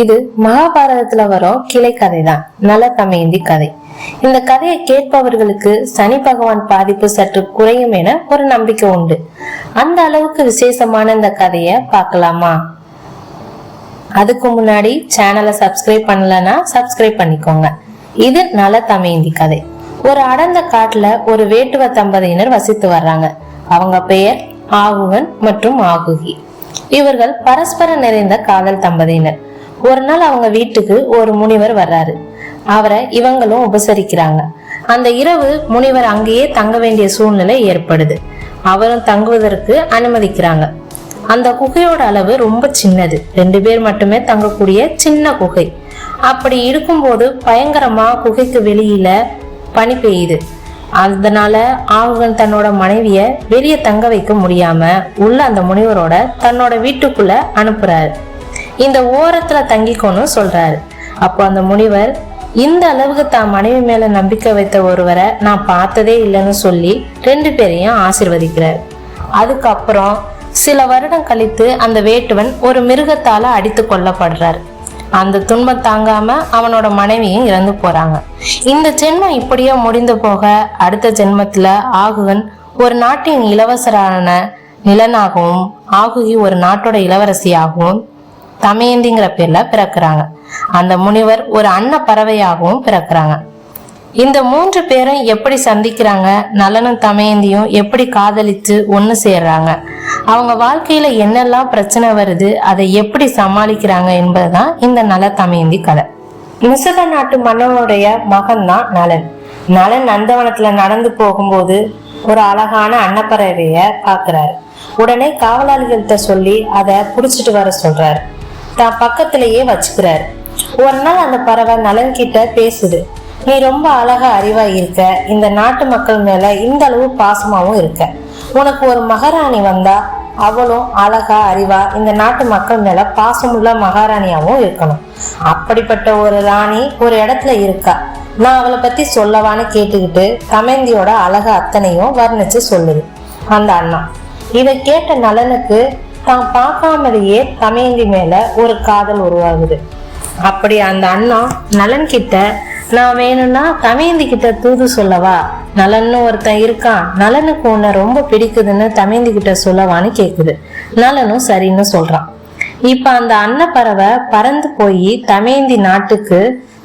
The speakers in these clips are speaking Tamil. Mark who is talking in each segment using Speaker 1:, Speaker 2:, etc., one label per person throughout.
Speaker 1: இது மகாபாரதத்துல வரும் கிளை கதை தான் நல தமயந்தி கதை. இந்த கதையை கேட்பவர்களுக்கு சனி பகவான் பாதிப்பு சற்று குறையும் என ஒரு நம்பிக்கை உண்டு. அந்த அளவுக்கு விசேஷமான இந்த கதையை பார்க்கலாமா? அதுக்கு முன்னாடி சேனலை சப்ஸ்கிரைப் பண்ணலன்னா சப்ஸ்கிரைப் பண்ணிக்கோங்க. இது நல தமயந்தி கதை. ஒரு அடர்ந்த காட்டுல ஒரு வேட்டுவ தம்பதியினர் வசித்து வர்றாங்க. அவங்க பெயர் ஆகுகன் மற்றும் ஆகுகி. இவர்கள் பரஸ்பரம் நிறைந்த காதல் தம்பதியினர். ஒரு நாள் அவங்க வீட்டுக்கு ஒரு முனிவர் வர்றாரு. அவரை இவங்களும் உபசரிக்கிறாங்க. அந்த இரவு முனிவர் அங்கேயே தங்க வேண்டிய சூழ்நிலை ஏற்படுது. அவரும் தங்குவதற்கு அனுமதிக்கிறாங்க. அந்த குகையோட அளவு ரொம்ப சின்னது. ரெண்டு பேர் மட்டுமே தங்கக்கூடிய சின்ன குகை. அப்படி இருக்கும்போது பயங்கரமா குகைக்கு வெளியில பனி பெய்யுது. அதனால ஆகுகன் தன்னோட மனைவிய வெளியே தங்க வைக்க முடியாம உள்ள அந்த முனிவரோட தன்னோட வீட்டுக்குள்ள அனுப்புறாரு. இந்த ஓரத்துல தங்கிக்கோன்னு சொல்றாரு. அப்போ அந்த முனிவர் இந்த அளவுக்கு தான் மனைவி மேல நம்பிக்கை வைத்த ஒருவரை நான் பார்த்ததே இல்லைன்னு சொல்லி ரெண்டு பேரையும் ஆசிர்வதிக்கிறார். அதுக்கப்புறம் சில வருடம் கழித்து அந்த வேட்டுவன் ஒரு மிருகத்தால அடித்து கொல்லப்படுறார். அந்த துன்பம் தாங்காம அவனோட மனைவியும் இறந்து போறாங்க. இந்த ஜென்மம் இப்படியே முடிந்து போக அடுத்த ஜென்மத்துல ஆகுகன் ஒரு நாட்டின் இளவரசரான நிலனாகவும் ஆகுகி ஒரு நாட்டோட இளவரசியாகவும் தமயந்திங்கிற பேர்ல பிறக்குறாங்க. அந்த முனிவர் ஒரு அன்ன பறவையாகவும் பிறக்குறாங்க. இந்த மூன்று பேரும் எப்படி சந்திக்கிறாங்க? நலனும் தமயந்தியும் எப்படி காதலித்து ஒன்று சேர்றாங்க? அவங்க வாழ்க்கையில என்னெல்லாம் பிரச்சனை வருது? அதை எப்படி சமாளிக்கிறாங்க என்பதுதான் இந்த நல தமயந்தி கதை. நிசக நாட்டு மன்னனுடைய மகன் தான் நலன். நலன் நந்தவனத்துல நடந்து போகும்போது ஒரு அழகான அன்னப்பறவைய பாக்குறாரு உடனே காவலாளிகள்கிட்ட சொல்லி அதை புடிச்சிட்டு வர சொல்றாரு. தான் பக்கத்திலேயே வச்சுக்கிறாரு. ஒரு நாள் அந்த பறவை நலன் கிட்ட பேசுது. நீ ரொம்ப அழகா அறிவா இருக்க. இந்த நாட்டு மக்கள் மேல இந்த அளவு பாசமாவும் இருக்க. உனக்கு ஒரு மகாராணி வந்தா அவளும் அழகா அறிவா இந்த நாட்டு மக்கள் மேல பாசமுள்ள மகாராணியாவும் இருக்கணும். அப்படிப்பட்ட ஒரு ராணி ஒரு இடத்துல இருக்கா? நான் அவளை பத்தி சொல்லவான்னு கேட்டுக்கிட்டு தமேந்தியோட அழக அத்தனையும் வர்ணிச்சு சொல்லுது. அந்த அண்ணா. இதை கேட்ட நலனுக்கு தான் பார்க்காமலேயே தமேந்தி மேல ஒரு காதல் உருவாகுது. அப்படி அந்த அண்ணா நலன் கிட்ட நான் வேணும்னா தமையந்தி கிட்ட தூது சொல்லவா? நலன்னு ஒருத்தன் இருக்கான். நலனுக்கு உன்னை ரொம்ப பிடிக்குதுன்னு தமையந்தி கிட்ட சொல்லவான்னு கேக்குது. நலனும் சரின்னு சொல்றான். இப்ப அந்த அன்னப்பறவை பறந்து போய் தமேந்தி நாட்டுக்கு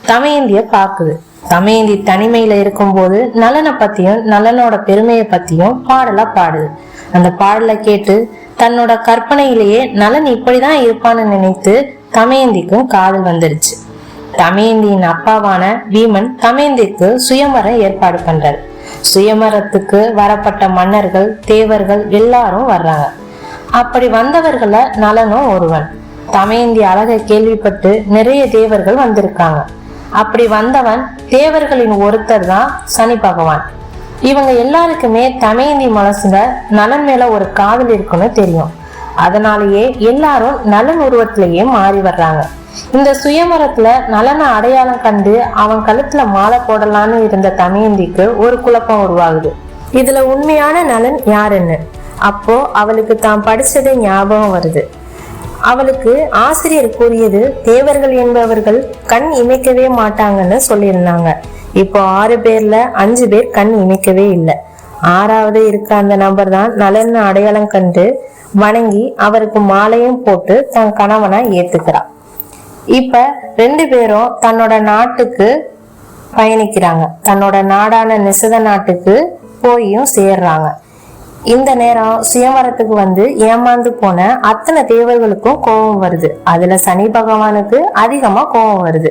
Speaker 1: தமயந்திய பாக்குது. தமயந்தி தனிமையில இருக்கும்போது நலனை பத்தியும் நலனோட பெருமையை பத்தியும் பாடலா பாடுது. அந்த பாடலை கேட்டு தன்னோட கற்பனையிலேயே நலன் இப்படிதான் இருப்பான்னு நினைத்து தமயந்திக்கும் காதல் வந்துருச்சு. தமயந்தியின் அப்பாவான வீமன் தமயந்திக்கு சுயமரம் ஏற்பாடு பண்றாரு. சுயமரத்துக்கு வரப்பட்ட மன்னர்கள் தேவர்கள் எல்லாரும் வர்றாங்க. அப்படி வந்தவர்கள நலனும் ஒருவன். தமயந்தி அழகை கேள்விப்பட்டு நிறைய தேவர்கள் வந்திருக்காங்க. அப்படி வந்தவன் தேவர்களின் ஒருத்தர் தான் சனி பகவான். இவங்க எல்லாருக்குமே தமையந்தி மனசுல நலன் மேல ஒரு காதல் இருக்குன்னு தெரியும். அதனாலேயே எல்லாரும் நலன் உருவத்திலேயே மாறி வர்றாங்க. இந்த சுயமரத்துல நலனை அடையாளம் கண்டு அவன் கழுத்துல மாலை போடலான்னு இருந்த தமயந்திக்கு ஒரு குழப்பம் உருவாகுது. இதுல உண்மையான நலன் யாருன்னு? அப்போ அவளுக்கு தான் படிச்சது ஞாபகம் வருது. அவளுக்கு ஆசிரியர் கூறியது தேவர்கள் என்பவர்கள் கண் இமைக்கவே மாட்டாங்கன்னு சொல்லியிருந்தாங்க. இப்போ ஆறு பேர்ல அஞ்சு பேர் கண் இமைக்கவே இல்லை. ஆறாவது இருக்க அந்த நபர் தான் நலன் அடையாளம் கண்டு வணங்கி அவருக்கு மாலையும் போட்டு தன் கணவனை ஏத்துக்கிறா. இப்ப ரெண்டு பேரும் தன்னோட நாட்டுக்கு பயணிக்கிறாங்க. தன்னோட நாடான நிசத நாட்டுக்கு போயும் சேர்றாங்க. இந்த நேரம் சுயமரத்துக்கு வந்து ஏமாந்து போன அத்தனை தேவர்களுக்கும் கோபம் வருது. அதுல சனி பகவானுக்கு அதிகமா கோபம் வருது.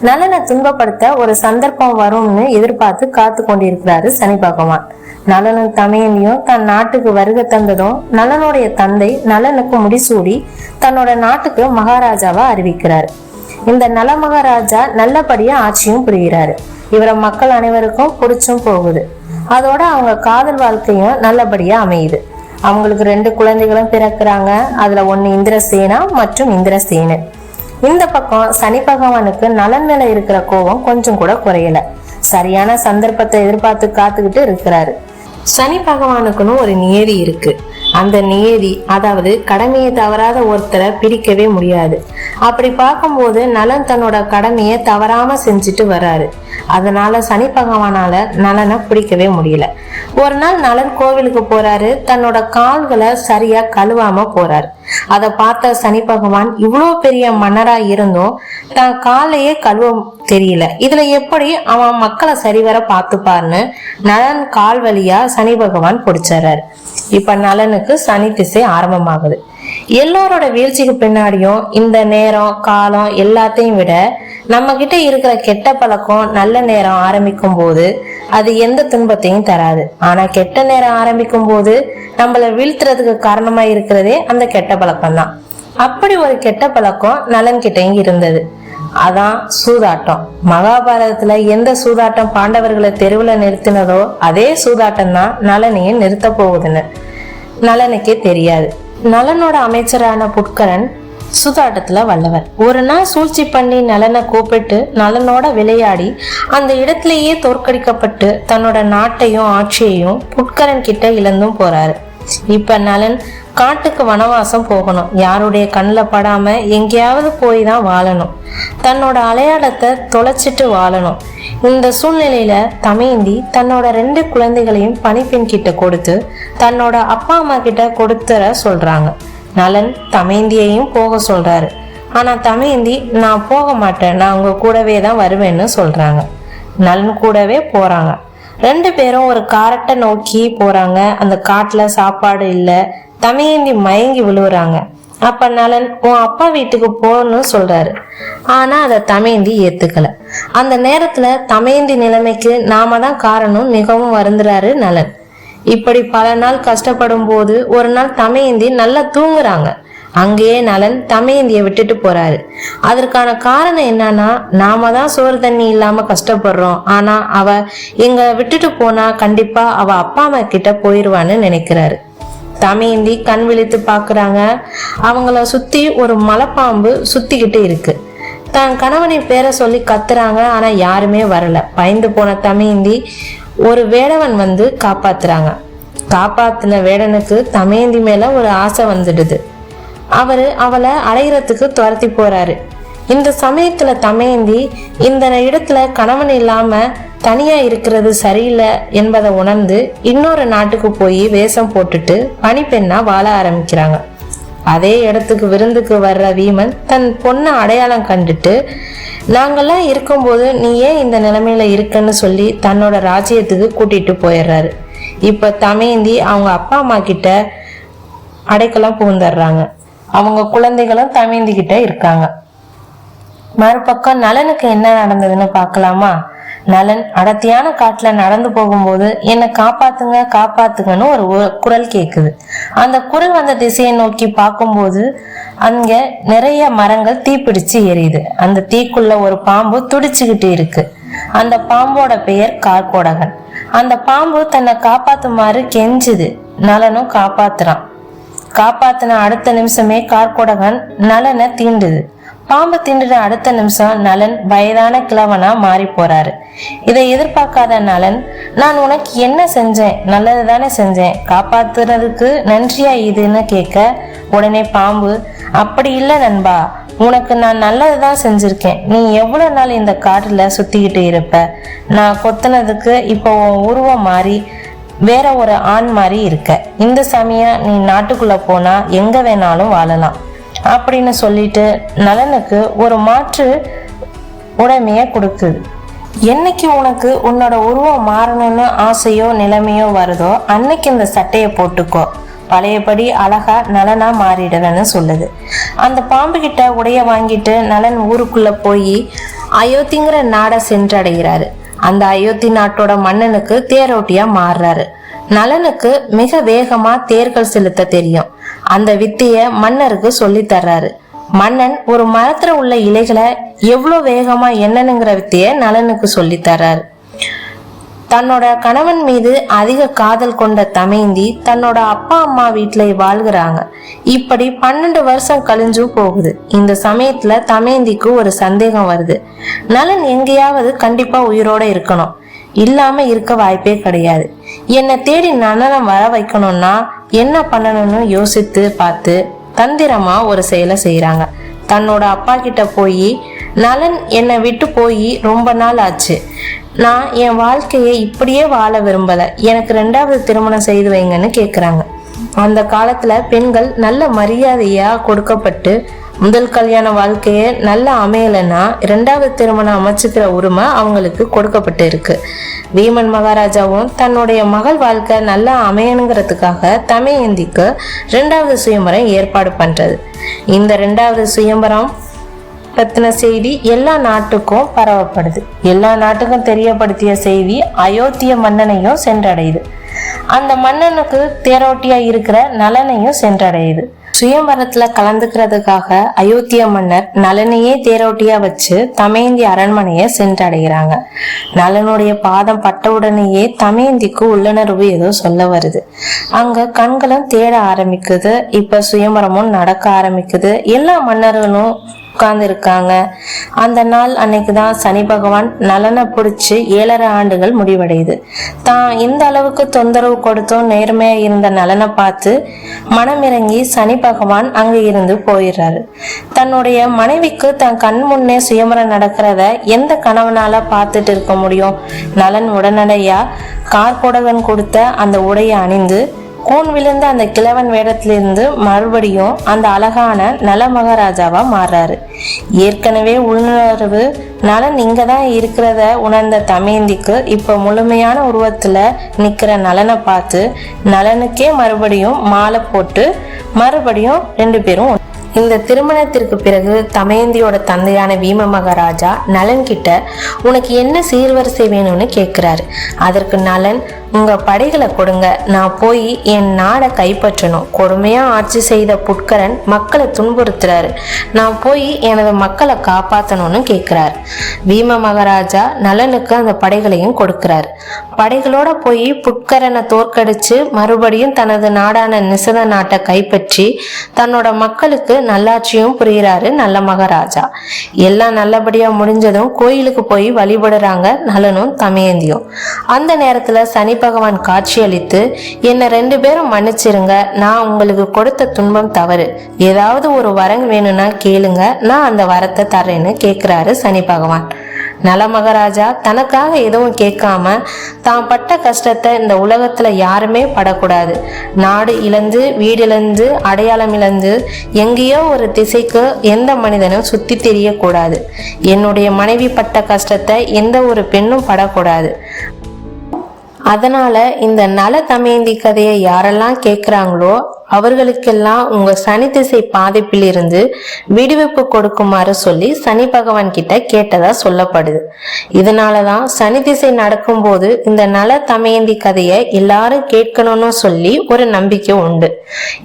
Speaker 1: நலனை துன்பப்படுத்த ஒரு சந்தர்ப்பம் வரும்னு எதிர்பார்த்து காத்து கொண்டிருக்கிறாரு சனி பகவான். நலனும் தமையனையும் தன் நாட்டுக்கு வருகை தந்ததும் நலனுடைய தந்தை நலனுக்கு முடிசூடி தன்னோட நாட்டுக்கு மகாராஜாவா அறிவிக்கிறார். இந்த நல மகாராஜா நல்லபடியா ஆட்சியும் புரிகிறாரு. இவரை மக்கள் அனைவருக்கும் பிடிச்சும் போகுது. அதோட அவங்க காதல் வாழ்க்கையும் நல்லபடியா அமையுது. அவங்களுக்கு ரெண்டு குழந்தைகளும் பிறக்குறாங்க. அதுல ஒண்ணு இந்திரசேனா மற்றும் இந்திரசேனு. இந்த பக்கம் சனி பகவானுக்கு நலன் மேல இருக்கிற கோபம் கொஞ்சம் கூட குறையல. சரியான சந்தர்ப்பத்தை எதிர்பார்த்து காத்துக்கிட்டு இருக்கிறாரு. சனி பகவானுக்குன்னு ஒரு நியதி இருக்கு. அந்த நியதி அதாவது கடமையை தவறாத ஒருத்தரை பிரிக்கவே முடியாது. அப்படி பார்க்கும்போது நலன் தன்னோட கடமையை தவறாம செஞ்சுட்டு வராரு. அதனால சனி பகவானால நலனை பிடிக்கவே முடியல. ஒரு நாள் நலன் கோவிலுக்கு போறாரு. தன்னோட கால்களை சரியா கழுவாம போறாரு. அதை பார்த்த சனி பகவான் இவ்வளோ பெரிய மன்னரா இருந்தும் தான் காலையே கழுவ தெரியல. இதுல எப்படி அவன் மக்களை சரிவர பார்த்துப்பார்னு நலன் கால் வழியா சனி பகவான் பிடிச்சாரு இப்ப நலனுக்கு சனி திசை ஆரம்பமாகுது. எல்லோரோட வீழ்ச்சிக்கு பின்னாடியும் இந்த நேரம் காலம் எல்லாத்தையும் விட நம்ம கிட்ட இருக்கிற கெட்ட பழக்கம் நல்ல நேரம் ஆரம்பிக்கும் போது அது எந்த துன்பத்தையும் தராது. ஆனா கெட்ட நேரம் ஆரம்பிக்கும் போது நம்மள வீழ்த்துறதுக்கு காரணமா இருக்கிறதே அந்த கெட்ட பழக்கம் தான் அப்படி ஒரு கெட்ட பழக்கம் நலன் கிட்டையும் இருந்தது. அதான் சூதாட்டம். மகாபாரதத்துல எந்த சூதாட்டம் பாண்டவர்களை தெருவுல நிறுத்தினதோ அதே சூதாட்டம் தான் நலனையும் நிறுத்த போகுதுன்னு நலனுக்கே தெரியாது. நலனோட அமைச்சரான புட்கரன் சூதாட்டத்துல வல்லவர். ஒரு நாள் சூழ்ச்சி பண்ணி நலனை கூப்பிட்டு நலனோட விளையாடி அந்த இடத்திலேயே தோற்கடிக்கப்பட்டு தன்னோட நாட்டையும் ஆட்சியையும் புட்கரன் கிட்ட இழந்தும் போறாரு. இப்ப நலன் காட்டுக்கு வனவாசம் போகணும். யாருடைய கண்ணில் படாம எங்கேயாவது போய் தான் வாழணும். தன்னோட அலையாடத்தை தொலைச்சிட்டு வாழணும். இந்த சூழ்நிலையில தமையந்தி தன்னோட ரெண்டு குழந்தைகளையும் பணிப்பெண் கிட்ட கொடுத்து தன்னோட அப்பா அம்மா கிட்ட கொடுத்துற சொல்றாங்க. நலன் தமையந்தியையும் போக சொல்றாரு. ஆனா தமையந்தி நான் போக மாட்டேன். நான் உங்க கூடவே தான் வருவேன்னு சொல்றாங்க. நலன் கூடவே போறாங்க. ரெண்டு பேரும் ஒரு காரட்டை நோக்கி போறாங்க. அந்த காட்டுல சாப்பாடு இல்லை. தமையந்தி மயங்கி விழுவுறாங்க. அப்ப நலன் உன் அப்பா வீட்டுக்கு போகணும்னு சொல்றாரு. ஆனா அதை தமையந்தி ஏத்துக்கல. அந்த நேரத்துல தமையந்தி நிலைமைக்கு நாம தான் காரணம். மிகவும் வருந்துறாரு நலன் இப்படி பல நாள் கஷ்டப்படும் போது ஒரு நாள் தமையந்தி நல்லா தூங்குறாங்க. அங்கேயே நலன் தமிழிந்திய விட்டுட்டு போறாரு. அதற்கான காரணம் என்னன்னா நாம தான் சோறு தண்ணி இல்லாம கஷ்டப்படுறோம். ஆனா அவ எங்க விட்டுட்டு போனா கண்டிப்பா அவ அப்பா அம்மா கிட்ட போயிருவான்னு நினைக்கிறாரு. தமையந்தி கண் விழித்து பாக்குறாங்க அவங்கள சுத்தி ஒரு மலைப்பாம்பு சுத்திக்கிட்டு இருக்கு. தன் கணவனை பேரை சொல்லி கத்துறாங்க ஆனா யாருமே வரல. பயந்து போன தமையந்தி ஒரு வேடவன் வந்து காப்பாத்துறாங்க. காப்பாத்தின வேடனுக்கு தமேந்தி மேல ஒரு ஆசை வந்துடுது. அவர் அவளை அடையிறதுக்கு துரத்தி போறாரு. இந்த சமயத்துல தமையந்தி இந்த இடத்துல கணவன் இல்லாம தனியா இருக்கிறது சரியில்லை என்பதை உணர்ந்து இன்னொரு நாட்டுக்கு போய் வேஷம் போட்டுட்டு பனிப்பெண்ணா வாழ ஆரம்பிக்கிறாங்க. அதே இடத்துக்கு விருந்துக்கு வர்ற வீமன் தன் பொண்ணை அடையாளம் கண்டுட்டு நாங்கள்லாம் இருக்கும்போது நீ ஏன் இந்த நிலைமையில இருக்குன்னு சொல்லி தன்னோட ராஜ்யத்துக்கு கூட்டிட்டு போயிடுறாரு. இப்போ தமேந்தி அவங்க அப்பா அம்மா கிட்ட அடைக்கலம் புகுந்துடுறாங்க. அவங்க குழந்தைகளும் தமையந்தி இருக்காங்க. மறுபக்கம் நலனுக்கு என்ன நடந்ததுன்னு பார்க்கலாமா? நலன் அடர்த்தியான காட்டுல நடந்து போகும்போது என்னை காப்பாத்துங்க காப்பாத்துங்கன்னு ஒரு குரல் கேக்குது. அந்த குரல் வந்த திசையை நோக்கி பார்க்கும்போது அங்க நிறைய மரங்கள் தீப்பிடிச்சு எரியுது. அந்த தீக்குள்ள ஒரு பாம்பு துடிச்சுக்கிட்டு இருக்கு. அந்த பாம்போட பெயர் கார்கோடகன். அந்த பாம்பு தன்னை காப்பாத்துமாறு கெஞ்சுது. நலனும் காப்பாத்துறான். காப்பாத்தின அடுத்த நிமிஷமே கார்கொடகன் நலனை தீண்டுது. பாம்பு தீண்டுன அடுத்த நிமிஷம் நலன் வயதான கிழவனா மாறி போறாரு. இதை எதிர்பார்க்காத நலன் நான் உனக்கு என்ன செஞ்சேன்? நல்லது தானே செஞ்சேன். காப்பாத்துறதுக்கு நன்றியா இதுன்னு கேட்க உடனே பாம்பு அப்படி இல்லை நண்பா. உனக்கு நான் நல்லது தான் செஞ்சிருக்கேன். நீ எவ்வளவு நாள் இந்த காட்டுல சுத்திக்கிட்டு இருப்ப? நான் கொத்துனதுக்கு இப்போ உன் உருவம் மாறி வேற ஒரு ஆண் மாதிரி இருக்க. இந்த சமயம் நீ நாட்டுக்குள்ள போனா எங்க வேணாலும் வாழலாம். அப்படின்னு சொல்லிட்டு நலனுக்கு ஒரு மாற்று உடைமைய கொடுக்குது என்னைக்கு உனக்கு உன்னோட உருவம் மாறணும்னு ஆசையோ நிலைமையோ வருதோ அன்னைக்கு இந்த சட்டையை போட்டுக்கோ. பழையபடி அழகா நலனா மாறிடுவேன்னு சொல்லுது. அந்த பாம்பு கிட்ட உடைய வாங்கிட்டு நலன் ஊருக்குள்ள போய் அயோத்திங்கிற நாடை சென்றடைகிறாரு. அந்த அயோத்தி நாட்டோட மன்னனுக்கு தேரோட்டியா மாறுறாரு. நலனுக்கு மிக வேகமா தேர்கள் செலுத்த தெரியும். அந்த வித்திய மன்னருக்கு சொல்லி தர்றாரு. மன்னன் ஒரு மரத்துல உள்ள இலைகளை எவ்வளவு வேகமா என்னனுங்கிற வித்தைய நலனுக்கு சொல்லி தர்றாரு. தன்னோட கணவன் மீது அதிக காதல் கொண்ட தமைந்தி தன்னோட அப்பா அம்மா வீட்டுல வாழ்கிறாங்க. இப்படி பன்னெண்டு வருஷம் கழிஞ்சும் போகுது. இந்த சமயத்துல தமைந்திக்கு ஒரு சந்தேகம் வருது. நலன் எங்கேயாவது கண்டிப்பா உயிரோட இருக்கணும். இல்லாம இருக்க வாய்ப்பே கிடையாது. என்னை தேடி நலனம் வர வைக்கணும்னா என்ன பண்ணணும்னு யோசித்து பார்த்து தந்திரமா ஒரு செயலை செய்யறாங்க தன்னோட அப்பா கிட்ட போய் நலன் என்னை விட்டு போய் ரொம்ப நாள் ஆச்சு. நான் என் வாழ்க்கையை இப்படியே வாழ விரும்பல. எனக்கு ரெண்டாவது திருமணம் செய்து வைங்கன்னு கேட்குறாங்க அந்த காலத்தில் பெண்கள் நல்ல மரியாதையாக கொடுக்கப்பட்டு முதல் கல்யாண வாழ்க்கையே நல்லா அமையலைன்னா ரெண்டாவது திருமணம் அமைச்சுக்கிற உரிமை அவங்களுக்கு கொடுக்கப்பட்டு இருக்கு வீமன் மகாராஜாவும் தன்னுடைய மகள் வாழ்க்கை நல்லா அமையணுங்கிறதுக்காக தமையந்திக்கு ரெண்டாவது சுயம்பரம் ஏற்பாடு பண்ணுறது இந்த ரெண்டாவது சுயம்பரம் பத்தின செய்தி எல்லா நாட்டுக்கும் பரவப்படுது. எல்லா நாட்டுக்கும் தெரியப்படுத்திய செய்தி அயோத்திய மன்னனையும் சென்றடையுது. அந்த மன்னனுக்கு தேரோட்டியா இருக்கிற நலனையும் சென்றடையுது. சுயம்பரத்துல கலந்துக்கிறதுக்காக அயோத்திய மன்னர் நலனையே தேரோட்டியா வச்சு தமேந்தி அரண்மனையை சென்றடைகிறாங்க. நலனுடைய பாதம் பட்டவுடனேயே தமேந்திக்கு உள்ளுணர்வு ஏதோ சொல்ல வருது. அங்க கண்களும் தேட ஆரம்பிக்குது. இப்ப சுயம்பரமும் நடக்க ஆரம்பிக்குது. எல்லா மன்னர்களும் உட்கார்ந்து இருக்காங்க அந்த நாள் அன்னைக்கு தான் சனி பகவான் நலனை பிடிச்சி ஏழரை ஆண்டுகள் முடிவடையுது. தான் இந்த அளவுக்கு தொந்தரவு கொடுத்தும் நேர்மையா இருந்த நலனை பார்த்து மனமிறங்கி சனி பகவான் அங்க இருந்து போயிடுறாரு. தன்னுடைய மனைவிக்கு தன் கண் முன்னே சுயமரம் நடக்கிறத எந்த கணவனால பார்த்துட்டு இருக்க முடியும்? நலன் உடனடியா கார்கோடகன் கொடுத்த அந்த உடையை அணிந்து கூன் விழுந்த அந்த கிழவன் வேடத்திலிருந்து மறுபடியும் அந்த அழகான நல மகாராஜாவா மாறுறாரு. ஏற்கனவே உள்ளுணர்வு நலன் இங்க தான் இருக்கிறத உணர்ந்த தமேந்திக்கு இப்ப முழுமையான உருவத்துல நிக்கிற நலனை பார்த்து நலனுக்கே மறுபடியும் மாலை போட்டு மறுபடியும் ரெண்டு பேரும் இந்த திருமணத்திற்கு பிறகு தமயந்தியோட தந்தையான வீம மகாராஜா நலன் கிட்ட உனக்கு என்ன சீர்வரிசை வேணும்னு கேட்குறாரு. அதற்கு நலன் உங்கள் படைகளை கொடுங்க. நான் போய் என் நாடை கைப்பற்றணும். கொடுமையாக ஆட்சி செய்த புட்கரன் மக்களை துன்புறுத்துறாரு. நான் போய் எனது மக்களை காப்பாற்றணும்னு கேட்குறாரு. வீம மகாராஜா நலனுக்கு அந்த படைகளையும் கொடுக்குறாரு. படைகளோட போய் புட்கரனை தோற்கடிச்சு மறுபடியும் தனது நாடான நிசத நாட்டை கைப்பற்றி தன்னோட மக்களுக்கு நல்லாட்சியும் புரிகிறாரு நல்ல மகாராஜா. எல்லாம் நல்லபடியா முடிஞ்சதும் கோயிலுக்கு போய் வழிபடுறாங்க நலனும் தமயந்தியும். அந்த நேரத்துல சனி பகவான் காட்சியளித்து என்னை ரெண்டு பேரும் மன்னிச்சிருங்க. நான் உங்களுக்கு கொடுத்த துன்பம் தவறு. ஏதாவது ஒரு வரம் வேணும்னா கேளுங்க. நான் அந்த வரத்தை தர்றேன்னு கேட்கிறாரு சனி பகவான். நலமகராஜா தனக்காக எதுவும் கேட்காம தான் பட்ட கஷ்டத்தை இந்த உலகத்துல யாருமே படக்கூடாது. நாடு இழந்து வீடிழந்து அடையாளம் இழந்து எங்கேயோ ஒரு திசைக்கு எந்த மனிதனும் சுத்தி தெரியக்கூடாது. என்னுடைய மனைவி பட்ட கஷ்டத்தை எந்த ஒரு பெண்ணும் படக்கூடாது. அதனால இந்த நல தமேந்தி கதையை யாரெல்லாம் கேட்குறாங்களோ அவர்களுக்கெல்லாம் உங்க சனி திசை பாதிப்பிலிருந்து விடுவிப்பு கொடுக்குமாறு சொல்லி சனி பகவான் கிட்ட கேட்டதா சொல்லப்படுது. இதனாலதான் சனி திசை நடக்கும்போது இந்த நல தமயந்தி கதையை எல்லாரும் கேட்கணும்னு சொல்லி ஒரு நம்பிக்கை உண்டு.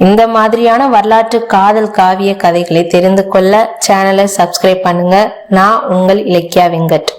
Speaker 1: இந்த மாதிரியான வரலாற்று காதல் காவிய கதைகளை தெரிந்து கொள்ள சேனலை சப்ஸ்கிரைப் பண்ணுங்க. நான் உங்கள் இலக்கியா வெங்கட்.